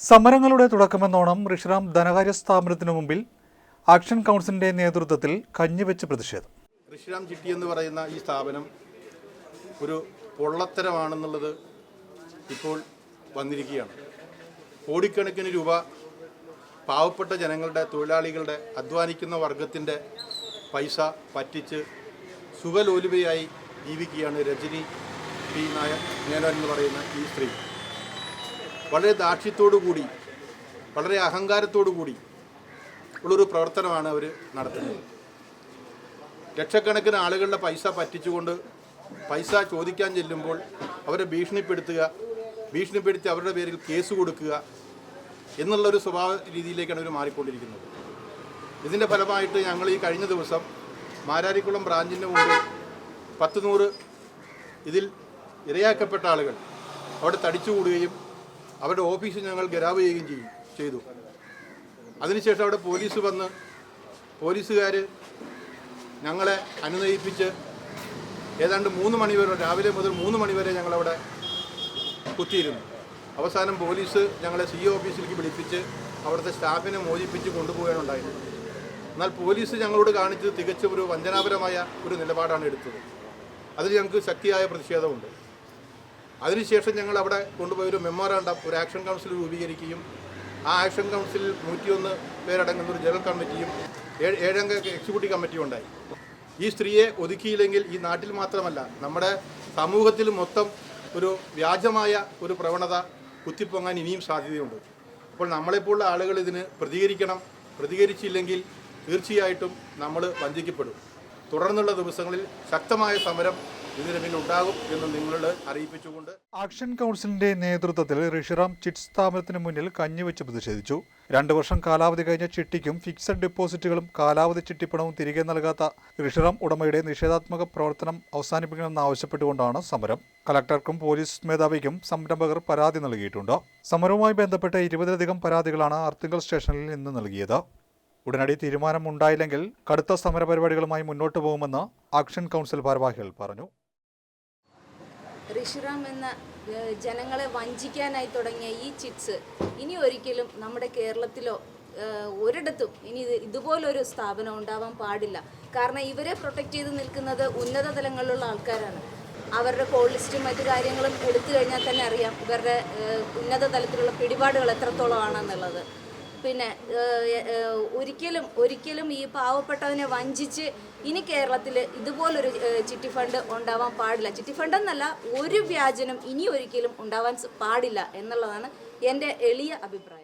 സമരങ്ങളുടെ തുടക്കമെന്നോണം ഋഷിറാം ധനകാര്യ സ്ഥാപനത്തിനു മുമ്പിൽ ആക്ഷൻ കൗൺസിലിന്റെ നേതൃത്വത്തിൽ കഞ്ഞിവെച്ച് പ്രതിഷേധം. ഋഷിറാം ചിട്ടി എന്ന് പറയുന്ന ഈ സ്ഥാപനം ഒരു പൊള്ളത്തരമാണെന്നുള്ളത് ഇപ്പോൾ വന്നിരിക്കുകയാണ്. കോടിക്കണക്കിന് രൂപ പാവപ്പെട്ട ജനങ്ങളുടെ തൊഴിലാളികളുടെ അധ്വാനിക്കുന്ന വർഗത്തിന്റെ പൈസ പറ്റിച്ച് സുഖലോലുപയായി ജീവിക്കുകയാണ് രജനി പി നായർ മേനോൻ എന്ന് പറയുന്ന ഈ സ്ത്രീ. വളരെ ദാക്ഷ്യത്തോടു കൂടി വളരെ അഹങ്കാരത്തോടു കൂടി ഉള്ളൊരു പ്രവർത്തനമാണ് അവർ നടത്തുന്നത്. ലക്ഷക്കണക്കിന് ആളുകളുടെ പൈസ പറ്റിച്ചുകൊണ്ട് പൈസ ചോദിക്കാൻ ചെല്ലുമ്പോൾ അവരെ ഭീഷണിപ്പെടുത്തുക ഭീഷണിപ്പെടുത്തി അവരുടെ പേരിൽ കേസ് കൊടുക്കുക എന്നുള്ളൊരു സ്വഭാവ രീതിയിലേക്കാണ് ഇവർ മാറിക്കൊണ്ടിരിക്കുന്നത്. ഇതിന്റെ ഫലമായിട്ട് ഞങ്ങൾ ഈ കഴിഞ്ഞ ദിവസം മാരാരിക്കുളം ബ്രാഞ്ചിന്റെ മുമ്പിൽ പത്ത് നൂറ് ഇതിൽ ഇരയാക്കപ്പെട്ട ആളുകൾ അവിടെ തടിച്ചുകൂടുകയും അവരുടെ ഓഫീസ് ഞങ്ങൾ ഗരാവ് ചെയ്യുകയും ചെയ്യും ചെയ്തു. അതിനുശേഷം അവിടെ പോലീസ് വന്ന് പോലീസുകാർ ഞങ്ങളെ അനുനയിപ്പിച്ച് ഏതാണ്ട് മൂന്ന് മണിവരെ രാവിലെ മുതൽ മൂന്ന് മണിവരെ ഞങ്ങളവിടെ കുത്തിയിരുന്നു. അവസാനം പോലീസ് ഞങ്ങളെ സി ഓഫീസിലേക്ക് വിളിപ്പിച്ച് അവിടുത്തെ സ്റ്റാഫിനെ മോചിപ്പിച്ച് ഉണ്ടായത് എന്നാൽ പോലീസ് ഞങ്ങളോട് കാണിച്ചത് തികച്ചും ഒരു വഞ്ചനാപരമായ ഒരു നിലപാടാണ് എടുത്തത്. അതിൽ ഞങ്ങൾക്ക് ശക്തിയായ പ്രതിഷേധമുണ്ട്. അതിനുശേഷം ഞങ്ങൾ അവിടെ കൊണ്ടുപോയി ഒരു മെമ്മോറാണ്ടം ഒരു ആക്ഷൻ കൗൺസിൽ രൂപീകരിക്കുകയും ആ ആക്ഷൻ കൗൺസിലിൽ നൂറ്റിയൊന്ന് പേരടങ്ങുന്ന ഒരു ജനറൽ കമ്മിറ്റിയും ഏഴംഗ എക്സിക്യൂട്ടീവ് കമ്മിറ്റിയും ഉണ്ടായി. ഈ സ്ത്രീയെ ഒതുക്കിയില്ലെങ്കിൽ ഈ നാട്ടിൽ മാത്രമല്ല നമ്മുടെ സമൂഹത്തിൽ മൊത്തം ഒരു വ്യാജമായ ഒരു പ്രവണത കുത്തിപ്പൊങ്ങാൻ ഇനിയും സാധ്യതയുണ്ട്. അപ്പോൾ നമ്മളെപ്പോലുള്ള ആളുകൾ ഇതിന് പ്രതികരിക്കണം. പ്രതികരിച്ചില്ലെങ്കിൽ തീർച്ചയായിട്ടും നമ്മൾ വഞ്ചിക്കപ്പെടും. തുടർന്നുള്ള ദിവസങ്ങളിൽ ശക്തമായ സമരം ഇതിന് പിന്നുണ്ടാകും എന്ന് നിങ്ങളോട് അറിയിപ്പിച്ചുകൊണ്ട് ആക്ഷൻ കൗൺസിലിന്റെ നേതൃത്വത്തിൽ ഋഷിറാം ചിറ്റ് സ്ഥാപനത്തിന് മുന്നിൽ കഞ്ഞിവെച്ച് പ്രതിഷേധിച്ചു. രണ്ടു വർഷം കാലാവധി കഴിഞ്ഞ ചിട്ടിക്കും ഫിക്സഡ് ഡെപ്പോസിറ്റുകളും കാലാവധി ചിട്ടിപ്പണവും തിരികെ നൽകാത്ത ഋഷിറാം ഉടമയുടെ നിഷേധാത്മക പ്രവർത്തനം അവസാനിപ്പിക്കണമെന്ന് ആവശ്യപ്പെട്ടുകൊണ്ടാണ് സമരം. കലക്ടർക്കും പോലീസ് മേധാവിക്കും സംരംഭകർ പരാതി നൽകിയിട്ടുണ്ട്. സമരവുമായി ബന്ധപ്പെട്ട് ഇരുപതിലധികം പരാതികളാണ് അർത്തിങ്കൽ സ്റ്റേഷനിൽ നിന്ന് നൽകിയത്. ഉടനടി തീരുമാനം ഉണ്ടായില്ലെങ്കിൽ കടുത്ത സമരപരിപാടികളുമായി മുന്നോട്ട് പോകുമെന്ന് ആക്ഷൻ കൗൺസിൽ ഭാരവാഹികൾ പറഞ്ഞു. ഋഷിറാം എന്ന ജനങ്ങളെ വഞ്ചിക്കാനായി തുടങ്ങിയ ഈ ചിറ്റ്സ് ഇനി ഒരിക്കലും നമ്മുടെ കേരളത്തിലോ ഒരിടത്തും ഇനി ഇതുപോലൊരു സ്ഥാപനം ഉണ്ടാവാൻ പാടില്ല. കാരണം ഇവരെ പ്രൊട്ടക്റ്റ് ചെയ്ത് നിൽക്കുന്നത് ഉന്നത തലങ്ങളിലുള്ള ആൾക്കാരാണ്. അവരുടെ കോൾ ലിസ്റ്റും മറ്റു കാര്യങ്ങളും എടുത്തു കഴിഞ്ഞാൽ തന്നെ അറിയാം ഇവരുടെ ഉന്നത തലത്തിലുള്ള പിടിപാടുകൾ എത്രത്തോളമാണെന്നുള്ളത് പിന്നെ ഒരിക്കലും ഒരിക്കലും ഈ പാവപ്പെട്ടവനെ വഞ്ചിച്ച് ഇനി കേരളത്തിൽ ഇതുപോലൊരു ചിട്ടി ഫണ്ട് ഉണ്ടാവാൻ പാടില്ല. ചിട്ടി ഫണ്ട് എന്നല്ല ഒരു വ്യാജനം ഇനി ഒരിക്കലും ഉണ്ടാവാൻ പാടില്ല എന്നുള്ളതാണ് എന്റെ എളിയ അഭിപ്രായം.